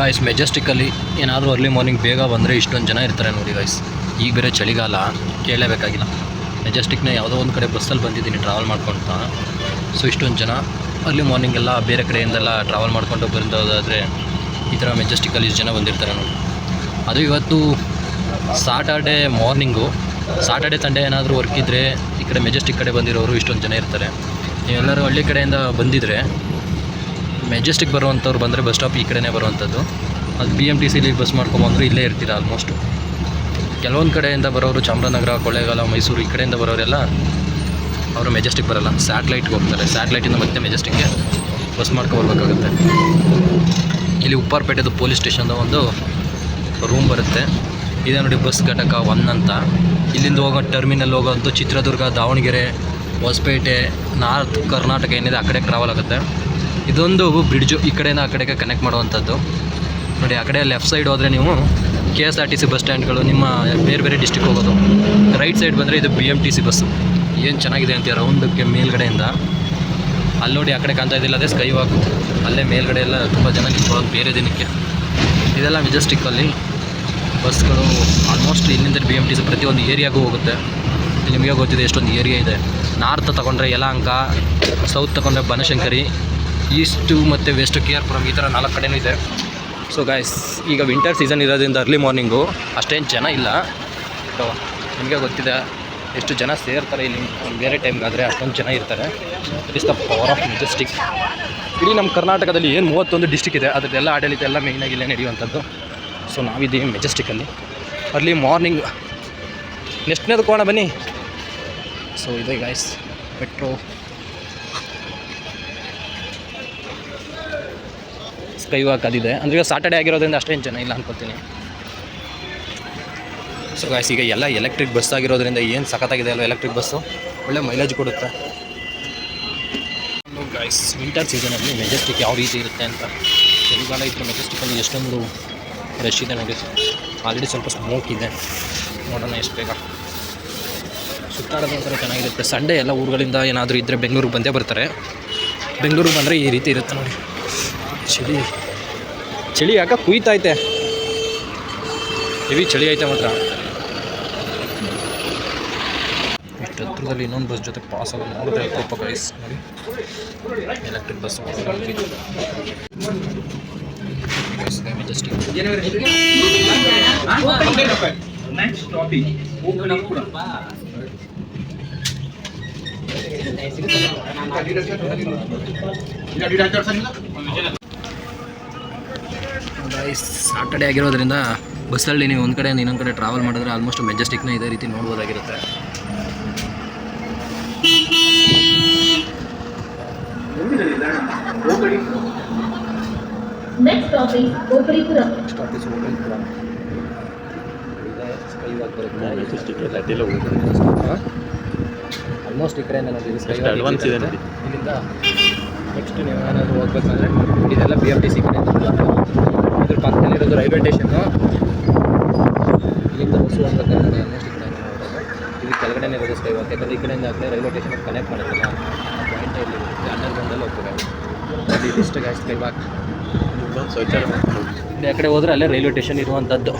Guys ಮೆಜೆಸ್ಟಿಕಲ್ಲಿ ಏನಾದರೂ early morning ಬೇಗ ಬಂದರೆ ಇಷ್ಟೊಂದು ಜನ ಇರ್ತಾರೆ ನೋಡಿ ಗಾಯ್ಸ್ ಈಗ ಬೇರೆ ಚಳಿಗಾಲ, ಕೇಳಲೇಬೇಕಾಗಿಲ್ಲ. ಮೆಜೆಸ್ಟಿಕ್ನ ಯಾವುದೋ ಒಂದು ಕಡೆ ಬಸ್ಸಲ್ಲಿ ಬಂದಿದ್ದೀನಿ ಟ್ರಾವೆಲ್ ಮಾಡ್ಕೊಳ್ತಾ ಸೊ ಇಷ್ಟೊಂದು ಜನ ಅರ್ಲಿ ಮಾರ್ನಿಂಗ್ ಎಲ್ಲ ಬೇರೆ ಕಡೆಯಿಂದೆಲ್ಲ ಟ್ರಾವೆಲ್ ಮಾಡ್ಕೊಂಡು ಬಂದೋದಾದರೆ ಈ ಥರ ಮೆಜೆಸ್ಟಿಕಲ್ಲಿ ಇಷ್ಟು ಜನ ಬಂದಿರ್ತಾರೆ ನೋಡಿ. ಅದು ಇವತ್ತು ಸಾಟರ್ಡೆ ಮಾರ್ನಿಂಗು ಸಾಟರ್ಡೆ ಸಂಡೇ ಏನಾದರೂ ವರ್ಕ್ ಇದ್ದರೆ ಈ ಕಡೆ ಮೆಜೆಸ್ಟಿಕ್ ಕಡೆ ಬಂದಿರೋರು ಇಷ್ಟೊಂದು ಜನ ಇರ್ತಾರೆ. ನೀವೆಲ್ಲರೂ ಹಳ್ಳಿ ಕಡೆಯಿಂದ ಬಂದಿದ್ದರೆ ಮೆಜೆಸ್ಟಿಕ್ ಬರುವಂಥವ್ರು ಬಂದರೆ ಬಸ್ ಸ್ಟಾಪ್ ಈ ಕಡೆನೇ ಬರುವಂಥದ್ದು. ಅದು ಬಿ ಎಂ ಟಿ ಸಿಲಿ ಬಸ್ ಮಾಡ್ಕೊಂಬಂದ್ರೆ ಇಲ್ಲೇ ಇರ್ತೀರ ಆಲ್ಮೋಸ್ಟು ಕೆಲವೊಂದು ಕಡೆಯಿಂದ ಬರೋರು ಚಾಮರಾಜನಗರ, ಕೊಳ್ಳೇಗಾಲ, ಮೈಸೂರು ಈ ಕಡೆಯಿಂದ ಬರೋರೆಲ್ಲ ಅವರು ಮೆಜೆಸ್ಟಿಕ್ ಬರಲ್ಲ. ಸ್ಯಾಟ್ಲೈಟ್ಗೆ ಹೋಗ್ತಾರೆ. ಸ್ಯಾಟ್ಲೈಟಿಂದ ಮತ್ತೆ ಮೆಜೆಸ್ಟಿಕ್ಗೆ ಬಸ್ ಮಾಡ್ಕೊಬರ್ಬೇಕಾಗುತ್ತೆ ಇಲ್ಲಿ ಉಪ್ಪಾರಪೇಟೆದು ಪೊಲೀಸ್ ಸ್ಟೇಷನ್ದು ಒಂದು ರೂಮ್ ಬರುತ್ತೆ. ಇದೆ ನೋಡಿ ಬಸ್ ಘಟಕ ಒನ್ ಅಂತ. ಇಲ್ಲಿಂದ ಹೋಗೋ ಟರ್ಮಿನಲ್ ಹೋಗೋಂಥ ಚಿತ್ರದುರ್ಗ, ದಾವಣಗೆರೆ, ಹೊಸಪೇಟೆ, ನಾರ್ತ್ ಕರ್ನಾಟಕ ಏನಿದೆ ಆ ಕಡೆ ಟ್ರಾವೆಲ್ ಆಗುತ್ತೆ. ಇದೊಂದು ಬ್ರಿಡ್ಜು. ಈ ಕಡೆಯಿಂದ ಆ ಕಡೆಗೆ ಕನೆಕ್ಟ್ ಮಾಡುವಂಥದ್ದು. ನೋಡಿ, ಆ ಕಡೆ ಲೆಫ್ಟ್ ಸೈಡ್ ಹೋದರೆ ನೀವು K S R T C bus ಸ್ಟ್ಯಾಂಡ್ಗಳು ನಿಮ್ಮ ಬೇರೆ ಬೇರೆ ಡಿಸ್ಟಿಕ್ ಹೋಗೋದು. ರೈಟ್ ಸೈಡ್ ಬಂದರೆ ಇದು B M T C bus ಏನು ಚೆನ್ನಾಗಿದೆ ಅಂತ ರೌಂಡಕ್ಕೆ ಮೇಲ್ಗಡೆಯಿಂದ. ಅಲ್ಲಿ ನೋಡಿ ಆ ಕಡೆ ಕಾಣ್ತಾ ಇದ್ದಿಲ್ಲ, ಅದೇ ಸ್ಕೈ ವಾಕ್ ಅಲ್ಲೇ ಮೇಲ್ಗಡೆ ಎಲ್ಲ ತುಂಬ ಜನ ನಿಂತ್ಕೊಳ್ಳೋದು ಬೇರೆ ದಿನಕ್ಕೆ. ಇದೆಲ್ಲ ಮೆಜೆಸ್ಟಿಕ್ಕಲ್ಲಿ ಬಸ್ಗಳು ಆಲ್ಮೋಸ್ಟ್ ಇಲ್ಲಿಂದ ಬಿ ಎಂ ಟಿ ಸಿ ಪ್ರತಿಯೊಂದು ಏರಿಯಾಗೂ ಹೋಗುತ್ತೆ. ನಿಮಗೆ ಗೊತ್ತಿದೆ ಎಷ್ಟೊಂದು ಏರಿಯಾ ಇದೆ. ನಾರ್ತ್ ತಗೊಂಡ್ರೆ ಯಲಹಂಕ ಸೌತ್ ತಗೊಂಡ್ರೆ ಬನಶಂಕರಿ ಈಸ್ಟು ಮತ್ತು ವೆಸ್ಟ್ ಕೆ ಆರ್ ಪುರಂ ಈ ಥರ ನಾಲ್ಕು ಕಡೆನೂ ಇದೆ. ಸೊ ಗಾಯ್ಸ್ ಈಗ ವಿಂಟರ್ ಸೀಸನ್ ಇರೋದ್ರಿಂದ ಅರ್ಲಿ ಮಾರ್ನಿಂಗು ಅಷ್ಟೇನು ಜನ ಇಲ್ಲ. ಸೊ ನಿಮಗೆ ಗೊತ್ತಿದೆ, ಎಷ್ಟು ಜನ ಸೇರ್ತಾರೆ ಇಲ್ಲಿ ಬೇರೆ ಟೈಮ್ಗಾದರೆ ಅಷ್ಟೊಂದು ಜನ ಇರ್ತಾರೆ. It is the power of Majestic ಇಡೀ ನಮ್ಮ ಕರ್ನಾಟಕದಲ್ಲಿ ಏನು ಮೂವತ್ತೊಂದು ಡಿಸ್ಟಿಕ್ ಇದೆ, ಅದರದ್ದೆಲ್ಲ ಆಡಳಿತ ಎಲ್ಲ ಮೇಯ್ನಾಗಿ ಇಲ್ಲೇ ನಡೆಯುವಂಥದ್ದು. ಸೊ ನಾವಿದ್ದೀವಿ ಮೆಜೆಸ್ಟಿಕಲ್ಲಿ ಅರ್ಲಿ ಮಾರ್ನಿಂಗ್ ನೆಕ್ಸ್ಟ್ನೇದು ಕೋಣ ಬನ್ನಿ. ಸೊ ಇದೆ ಗಾಯ್ಸ್ ಮೆಟ್ರೋ ಸ್ಕೈ ವಾಕ್ ಅದಿದೆ ಅಂದರೆ ಈಗ ಸಾಟರ್ಡೆ ಆಗಿರೋದ್ರಿಂದ ಅಷ್ಟೇನು ಜನ ಇಲ್ಲ ಅನ್ಕೋತೀನಿ. ಸೊ ಗಾಯ್ಸ್ ಈಗ ಎಲ್ಲ ಎಲೆಕ್ಟ್ರಿಕ್ ಬಸ್ ಆಗಿರೋದ್ರಿಂದ ಏನು ಸಖತ್ತಾಗಿದೆ ಅಲ್ಲ ಎಲೆಕ್ಟ್ರಿಕ್ ಬಸ್ಸು ಒಳ್ಳೆ ಮೈಲೇಜ್ ಕೊಡುತ್ತೆ. ಗಾಯ್ಸ್ ವಿಂಟರ್ ಸೀಸನಲ್ಲಿ ಮೆಜೆಸ್ಟಿಕ್ ಯಾವ ರೀತಿ ಇರುತ್ತೆ ಅಂತ ಚಳಿಗಾಲ ಇತ್ತು ಮೆಜೆಸ್ಟಿಕಲ್ಲಿ ಎಷ್ಟೊಂದು ರಶ್ ಇದೆ ನೋಡಿ. ಆಲ್ರೆಡಿ ಸ್ವಲ್ಪ ಸ್ಮೋಕ್ ಇದೆ. ನೋಡೋಣ ಎಷ್ಟು ಬೇಗ. ಸುತ್ತಾಡೋದು ಅಂತ ಚೆನ್ನಾಗಿರುತ್ತೆ. ಸಂಡೇ ಎಲ್ಲ ಊರುಗಳಿಂದ ಏನಾದರೂ ಇದ್ದರೆ ಬೆಂಗಳೂರಿಗೆ ಬಂದೇ ಬರ್ತಾರೆ. ಬೆಂಗಳೂರಿಗೆ ಬಂದರೆ ಈ ರೀತಿ ಇರುತ್ತೆ ನೋಡಿ. ಚಳಿ ಚಳಿ ಯಾಕೆ ಕುಯ್ತೈತೆ ಹೆವಿ ಚಳಿ ಐತೆ ಮಾತ್ರ ಇಷ್ಟು ಹತ್ರದಲ್ಲಿ ಇನ್ನೊಂದು ಬಸ್ ಜೊತೆ ಪಾಸ್ ಆಗೋದು ನೋಡಿದ್ರೆ ಅಪರೂಪ ಗೈಸ್ ನೋಡಿ ಎಲೆಕ್ಟ್ರಿಕ್ ಬಸ್ ಮೆಜೆಸ್ಟಿಕ್ ಸಾಟರ್ಡೆ ಆಗಿರೋದ್ರಿಂದ ಬಸ್ಸಲ್ಲಿ ನೀವು ಒಂದು ಕಡೆಯಿಂದ ಇನ್ನೊಂದು ಕಡೆ ಟ್ರಾವೆಲ್ ಮಾಡಿದ್ರೆ ಆಲ್ಮೋಸ್ಟ್ ಮೆಜೆಸ್ಟಿಕ್ನ ಇದೇ ರೀತಿ ನೋಡ್ಬೋದಾಗಿರುತ್ತೆ. ಆಲ್ಮೋಸ್ಟ್ ಈ ಕಡೆಯಿಂದ ನೋಡಿ ಅಡ್ವಾನ್ಸ್ ಇದೆ. ಇಲ್ಲಿಂದ ನೆಕ್ಸ್ಟ್ ನೀವು ಏನಾದರೂ ಹೋಗ್ಬೇಕಂದ್ರೆ ಇದೆಲ್ಲ ಬಿ ಎಫ್ ಟಿ ಸಿ ಕಡೆ ಇದ್ರ ಪಕ್ಕದಲ್ಲಿರೋದು ರೈಲ್ವೆ ಸ್ಟೇಷನ್ನು. ಇಲ್ಲಿಂದ ಬಸ್ಸು ಅಂತ ಆಲ್ಮೋಸ್ಟ್ ಈ ಕಡೆ ಇದು ಕೆಳಗಡೆ ಇರೋದು ಸ್ಕೈ ವಾಕ್ ಯಾಕಂದರೆ ಈ ಕಡೆಯಿಂದ ಆಗಲೇ ರೈಲ್ವೆ ಸ್ಟೇಷನ್ ಕನೆಕ್ಟ್ ಮಾಡೋದಿಲ್ಲ ಆ ಪಾಯಿಂಟ್ ಇಲ್ಲಿ ಅಂಡರ್ ಗ್ರೌಂಡಲ್ಲಿ ಹೋಗ್ಬೇಕಾಗುತ್ತೆ ಅಲ್ಲಿ ಇಷ್ಟು ಗ್ಯಾಸ್ ಸ್ಕೈ ವಾಕ್ ಶೌಚಾಲಯ. ಆ ಕಡೆ ಹೋದ್ರೆ ಅಲ್ಲೇ ರೈಲ್ವೆ ಸ್ಟೇಷನ್ ಇರುವಂಥದ್ದು